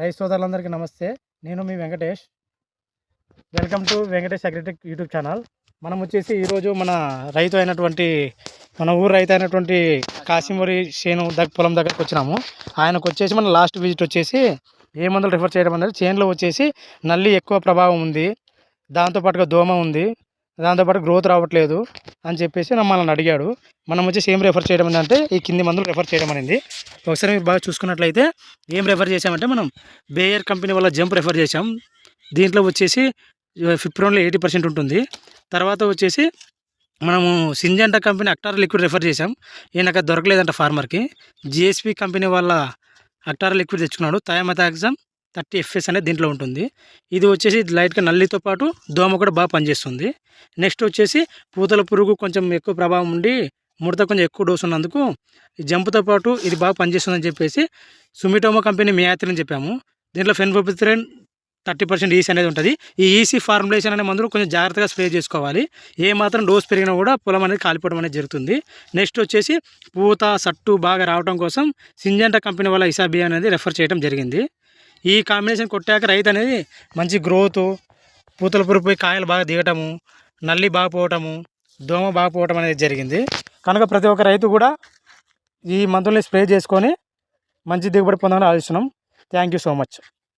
రైతు సోదరులందరికీ నమస్తే. నేను మీ Venkatesh. Welcome to Venkatesh Agritech YouTube channel. మనం వచ్చేసి ఈరోజు మన రైతు అయినటువంటి మన ఊరు రైతు అయినటువంటి కాశీమూరి చేను దగ్గర పొలం దగ్గరకు వచ్చినాము. ఆయనకు వచ్చేసి మన లాస్ట్ విజిట్ వచ్చేసి ఏ మందులు రిఫర్ చేయడం అనేది చేనులో వచ్చేసి నల్లి ఎక్కువ ప్రభావం ఉంది. దాంతోపాటుగా దోమ ఉంది. దాంతోపాటు గ్రోత్ రావట్లేదు అని చెప్పేసి మమ్మల్ని అడిగాడు. మనం వచ్చేసి ఏం రెఫర్ చేయడం ఏంటంటే ఈ కింది మందులు రెఫర్ చేయడం అనేది. ఒకసారి మీరు బాగా చూసుకున్నట్లయితే ఏం రెఫర్ చేసామంటే మనం బేయర్ కంపెనీ వల్ల జంప్ రెఫర్ చేసాం దీంట్లో వచ్చేసి ఫిప్రోన్లో ఎయిటీ పర్సెంట్ ఉంటుంది. తర్వాత వచ్చేసి మనము Syngenta company Actara liquid refer చేసాం ఈయనక దొరకలేదంట ఫార్మర్కి జిఎస్పి కంపెనీ వాళ్ళ అక్టార్ లిక్విడ్ తెచ్చుకున్నాడు. థయామథాక్సమ్ థర్టీ ఎఫ్ఎస్ అనేది దీంట్లో ఉంటుంది. ఇది వచ్చేసి లైట్గా నల్లితో పాటు దోమ కూడా బాగా పనిచేస్తుంది. నెక్స్ట్ వచ్చేసి పూతల పురుగు కొంచెం ఎక్కువ ప్రభావం ఉండి ముడత కొంచెం ఎక్కువ డోస్ ఉన్నందుకు జంపుతో పాటు ఇది బాగా పనిచేస్తుందని చెప్పేసి సుమిటోమో కంపెనీ మియాత్రి అని చెప్పాము. దీంట్లో ఫెన్ఫోపిత్రిన్ థర్టీ పర్సెంట్ ఈసీ అనేది ఉంటుంది. ఈ ఈసీ ఫార్ములేషన్ అనే మందులు కొంచెం జాగ్రత్తగా స్ప్రే చేసుకోవాలి. ఏ మాత్రం డోస్ పెరిగినా కూడా పొలం అనేది కాలిపోవడం అనేది జరుగుతుంది. నెక్స్ట్ వచ్చేసి పూత సట్టు బాగా రావడం కోసం సింజెంటా కంపెనీ వల్ల ఇసాబి అనేది రెఫర్ చేయడం జరిగింది. ఈ కాంబినేషన్ కొట్టాక రైతు అనేది మంచి గ్రోత్ పూతల పురిపోయి కాయలు బాగా దిగటము నల్లి బాగా పోవటము దోమ బాగా పోవటం అనేది జరిగింది. కనుక ప్రతి ఒక్క రైతు కూడా ఈ మందుల్ని స్ప్రే చేసుకొని మంచి దిగుబడి పొందాలని ఆలోచిస్తున్నాం థ్యాంక్ యూ సో మచ్